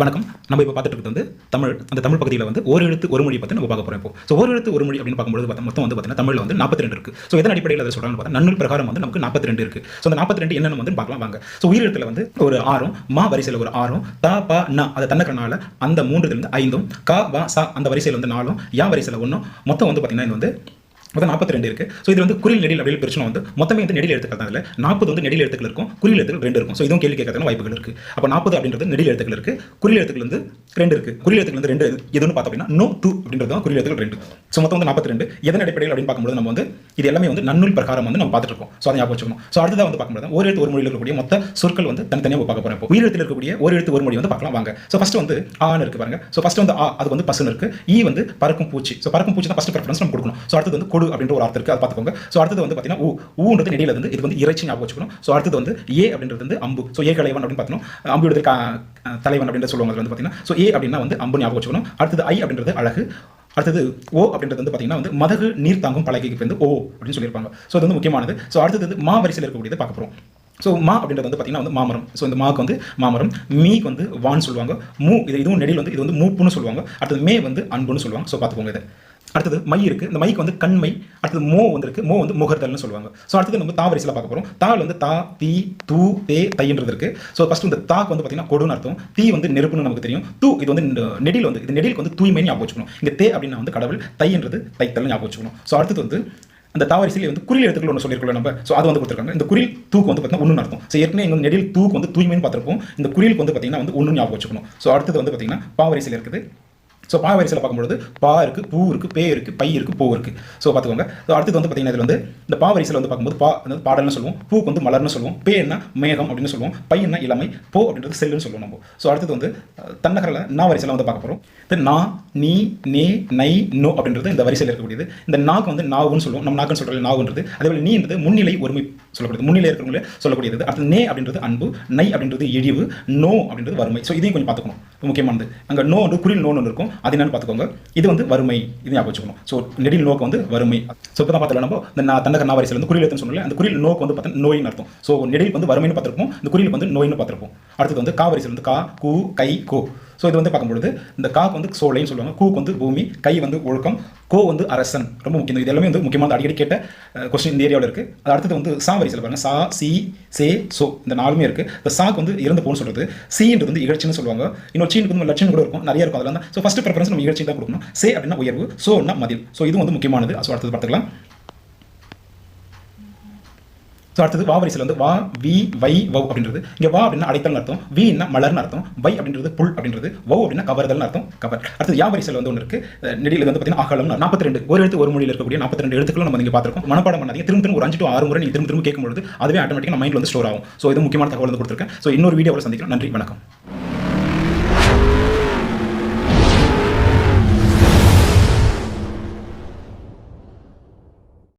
வணக்கம். நம்ம இப்போ பார்த்துட்டு இருக்கிறது வந்து தமிழ் அந்த தமிழ் பகுதியில் வந்து ஒரு எழுத்து ஒரு மொழி பற்றி நம்ம பார்க்க போகிறோம் இப்போ. ஸோ ஒரு எழுத்து ஒரு மொழி அப்படின்னு பார்க்கும்போது பார்த்தா மொத்தம் வந்து பார்த்தீங்கன்னா தமிழில் வந்து நாற்பத்தி ரெண்டு இருக்குது ஸோ எதன் அடிப்படையில் அதை சொல்கிறாங்க பார்த்தா நன்னூல் பிரகாரம் வந்து நமக்கு நாற்பத்தி ரெண்டு இருக்குது ஸோ அந்த நாற்பத்தி ரெண்டு என்னென்னு வந்து பார்க்கலாம் வாங்க. ஸோ உயிரெழுத்தில் வந்து ஒரு ஆறும் மா வரிசையில் ஒரு ஆறும் தா பா ந அதை தன்னக்கனால அந்த மூன்றுலேருந்து ஐந்தும் கா வா சா அந்த வரிசையில் வந்து நாலும் யா வரிசையில் ஒன்றும் மொத்தம் வந்து பார்த்தீங்கன்னா இது வந்து மொத்தம் நாற்பத்தி ரெண்டு இருக்கு. ஸோ இது வந்து குறில் நெடில் அப்படின்னு பிரச்சனை வந்து மொத்தமே வந்து நெடில் எழுத்துக்கள் தான் இல்லை நாற்பது வந்து நெடில் எழுத்துக்கள் இருக்கும் குறில் எழுத்துக்கள் ரெண்டு இருக்கும். ஸோ இதுவும் கேள்வி கேட்கறதுக்கு வாய்ப்புகள் இருக்கு. அப்போ நாற்பது அப்படின்றது நெடில் எழுத்துக்கள் இருக்கு குறில் எழுத்துக்கள் வந்து ரெண்டு இருக்கு. குறில் எழுத்துக்கள் வந்து ரெண்டு எதுன்னு பார்த்தோம் அப்படின்னா நோ டூ அப்படின்றது தான் குறில் எழுத்துக்கள் ரெண்டு. ஸோ மொத்தம் வந்து நாற்பத்தி ரெண்டு எதன் அடிப்படையில் அப்படின்னு பார்க்கும்போது நம்ம வந்து இது எல்லாமே வந்து நன்னூல் பிரகாரம் வந்து நம்ம பார்த்துட்டு இருக்கோம். ஸோ அதை ஞாபகம் வச்சுக்கணும். ஸோ அடுத்ததாக வந்து பார்க்கும்போது ஒரு எழுத்து ஒரு மொழியில் இருக்கக்கூடிய மொத்த சொற்கள் வந்து தனித்தனியாக பார்க்க போகிறோம் இப்போ. உயிரெழுத்தில் இருக்கக்கூடிய ஒரு எழுத்து ஒரு மொழி வந்து பார்க்கலாம் வாங்க. ஸோ ஃபஸ்ட்டு வந்து ஆன்னு இருக்கு பாருங்க. ஸோ ஃபஸ்ட்டு வந்து ஆ அது வந்து பசுன்னு இருக்கு. ஈ வந்து பறக்கும் பூச்சி. ஸோ பறக்கும் பூச்சி தான் ஃபஸ்ட் ப்ரிஃபரன்ஸ் நம்ம கொடுக்கணும். ஸோ அடுத்தது வந்து கொடு அப்படின்ற ஒரு அர்த்தம் இருக்குது அதை பார்த்துக்கோங்க. ஸோ அடுத்தது வந்து பார்த்தீங்கன்னா ஊ ஊன்றது நெடியில் இருந்து இது வந்து இறைச்சி ஞாபகம் வச்சுக்கணும். ஸோ அடுத்தது வந்து ஏ அப்படின்றது வந்து அம்பு. ஸோ ஏ கலைவன் அப்படின்னு பார்த்தோம் அம்பு தலைவன் அப்படின்னு சொல்லுவாங்க அதுல வந்து பார்த்தீங்கன்னா. ஸோ ஏ அப்படின்னா வந்து அம்பு ஞாபகம் வச்சுக்கணும். அடுத்தது ஐ அப்படின்றது அழகு. அடுத்தது ஓ அப்படின்றது வந்து பார்த்தீங்கன்னா வந்து மதகு நீர் தாங்கும் பலகைக்கு வந்து ஓ அப்படின்னு சொல்லியிருப்பாங்க. ஸோ அது வந்து முக்கியமானது. ஸோ அடுத்தது வந்து மா வரிசையில் இருக்கக்கூடியது பார்க்க போகிறோம் ஸோ மா அப்படின்றது வந்து பார்த்தீங்கன்னா வந்து மாமரம். ஸோ இந்த மாக்கு வந்து மாமரம். மீக்கு வந்து வான் சொல்லுவாங்க. மூ இது இதுவும் நெடில் வந்து இது வந்து மூப்புன்னு சொல்லுவாங்க. அடுத்தது மே வந்து அன்புன்னு சொல்லுவாங்க. ஸோ பார்த்துக்கோங்க இது. அடுத்தது மை இருக்குது இந்த மைக்கு வந்து கண்மை அடுத்தது மோ வந்திருக்கு. மோ வந்து முகர்தல்னு சொல்லுவாங்க. ஸோ அடுத்தது நம்ம தா வரிசையில் பார்க்க போகிறோம் தாள் வந்து தா தீ தூ தே தைன்றது இருக்கு. ஸோ ஃபஸ்ட் இந்த தாக்கு வந்து பார்த்தீங்கன்னா கொடுன்னு அர்த்தம். தீ வந்து நெருப்புன்னு நமக்கு தெரியும். தூ இது வந்து நெடில் வந்து இது நெடிலுக்கு வந்து தூய்மை ஞாபகம் வச்சுக்கணும். இங்கே தே அப்படின்னா வந்து கடவுள் தைன்றது தைத்தல் ஞாபகம் வச்சுக்கணும். ஸோ அடுத்தது வந்து அந்த தாவரிசையில் வந்து குறில் எழுத்துக்கள் ஒன்று சொல்லியிருக்கோம் நம்ம. ஸோ அது வந்து கொடுத்துருக்காங்க. இந்த குறில் தூக்கு வந்து பார்த்தீங்கன்னா ஒன்று அர்த்தம். ஸோ ஏற்கனவே எங்கள் நெடில் தூக்கு வந்து தூய்மைன்னு பார்த்துருப்போம். இந்த குறிலுக்கு வந்து பார்த்தீங்கன்னா வந்து ஒன்று ஞாபகம் வச்சுக்கணும். ஸோ அடுத்தது வந்து பார்த்தீங்கன்னா பாவரிசையில் இருக்குது. ஸோ பா வரிசையில் பார்க்கும்போது பா இருக்குது பூ இருக்குது பே இருக்குது பை இருக்குது பூ இருக்குது ஸோ பார்த்துக்கோங்க. ஸோ அடுத்தது வந்து பார்த்தீங்கன்னா இதில் வந்து இந்த பா வரிசையில் வந்து பார்க்கும்போது பா வந்து பாடல்னு சொல்லுவோம் பூக்கு வந்து மலர்னு சொல்லுவோம் பே என்ன மேகம் அப்படின்னு சொல்லுவோம் பை என்ன இளமை போ அப்படின்றது செல்லுன்னு சொல்லுவோம் நம்ம. ஸோ அடுத்தது வந்து தன்னகரில் நான் வரிசையில் வந்து பார்க்க போகிறோம் தென் நா நீ நே நை நோ அப்படின்றது இந்த வரிசையில் இருக்கக்கூடியது. இந்த நாக்கு வந்து நாவுன்னு சொல்லுவோம். நம்ம நாக்குன்னு சொல்கிறது நாவுன்றது. அதேபோல் நீன்றது முன்னிலை ஒருமை சொல்லக்கூடியது முன்னிலை இருக்கிறவங்களே சொல்லக்கூடியது. அடுத்து நே அப்படின்றது அன்பு நை அப்படின்றது இழிவு நோ அப்படின்றது வறுமை. ஸோ இதையும் கொஞ்சம் பார்த்துக்கணும். முக்கியமானது. அங்கே நோ வந்து குறில் நோன்னு ஒன்று இருக்கும். அது என்னன்னு பார்த்துக்கோங்க. இது வந்து வறுமை. இது ஞாபகம் வச்சுக்கணும். ஸோ நெடில் நோக்கு வந்து வறுமை. ஸோ இப்போ தான் நம்ம இந்த நான் தண்டக நாவரிசையில் வந்து குறியில் எடுத்துன்னு சொன்னல அந்த குறியில் நோக்கு வந்து பார்த்தா நோயின்னு அர்த்தம். ஸோ நெடில் வந்து வறுமைன்னு பார்த்துருப்போம். இந்த குறியில் வந்து நோயின்னு பார்த்துருப்போம். அடுத்தது வந்து கா வரிசையில் வந்து கா கு கை கோ. ஸோ இது வந்து பார்க்கும்பொழுது இந்த காக்கு வந்து சோலைன்னு சொல்லுவாங்க. கூக்கு வந்து பூமி கை வந்து ஒழுக்கம் கோ வந்து அரசன். ரொம்ப முக்கியம். இது எல்லாமே வந்து முக்கியமான அடிக்கடி கேட்ட கொஸ்டின் இந்த ஏரியாவில் இருக்குது அது அடுத்தது வந்து சா வரிசையில் பாருங்கள் சா சி சே சோ இந்த நாலுமே இருக்குது இந்த சாக்கு வந்து இறந்து போகணும்னு சொல்கிறது சீன்றது வந்து இகழ்ச்சின்னு சொல்லுவாங்க. இன்னொரு சீனுக்கு வந்து லட்சம் கூட இருக்கும். நிறைய இருக்கும். அதெல்லாம் ஸோ ஃபஸ்ட்டு ப்ரிஃபரன்ஸ் நம்ம இகழ்ச்சி தான் கொடுக்கணும். சே அப்படின்னா உயர்வு சோன்னா மதில். ஸோ இது வந்து முக்கியமானது. ஸோ அடுத்தது பார்த்துக்கலாம். ஸோ அடுத்தது வா வரிசையில் வந்து வா வி வை வவ் அப்படின்றது. இங்கே வா அப்படின்னா அடைத்தல் அர்த்தம். வின்னா மலர்னு அர்த்தம். வை அப்படின்றது புல் அப்படின்றது. வவ் அப்படின்னா கவர்தல் அர்த்தம். கவர். அடுத்தது யா வரிசையில் வந்து ஒன்று இருக்கு. நெடியில் வந்து பார்த்தீங்கன்னா அகலம் நாற்பத்தி ரெண்டு ஒரு எழுத்து ஒரு மொழியில் இருக்கக்கூடிய நாற்பத்தி ரெண்டு எழுத்துக்களும் நம்ம இங்கே பார்த்துருக்கோம். மனப்பாடம் பண்ணாதீங்க. திரும்ப திரும்ப ஒரு அஞ்சு டு ஆறு முறை நீங்கள் திரும்ப திரும்ப கேட்கும்போது அதுவே ஆட்டோமேட்டிக்காக மைண்ட் வந்து ஸ்டோர் ஆகும். ஸோ இது முக்கியமான தகவல் வந்து கொடுத்துருக்கேன். ஸோ இன்னொரு வீடியோவில் சந்திக்கிறோம் நன்றி. வணக்கம்.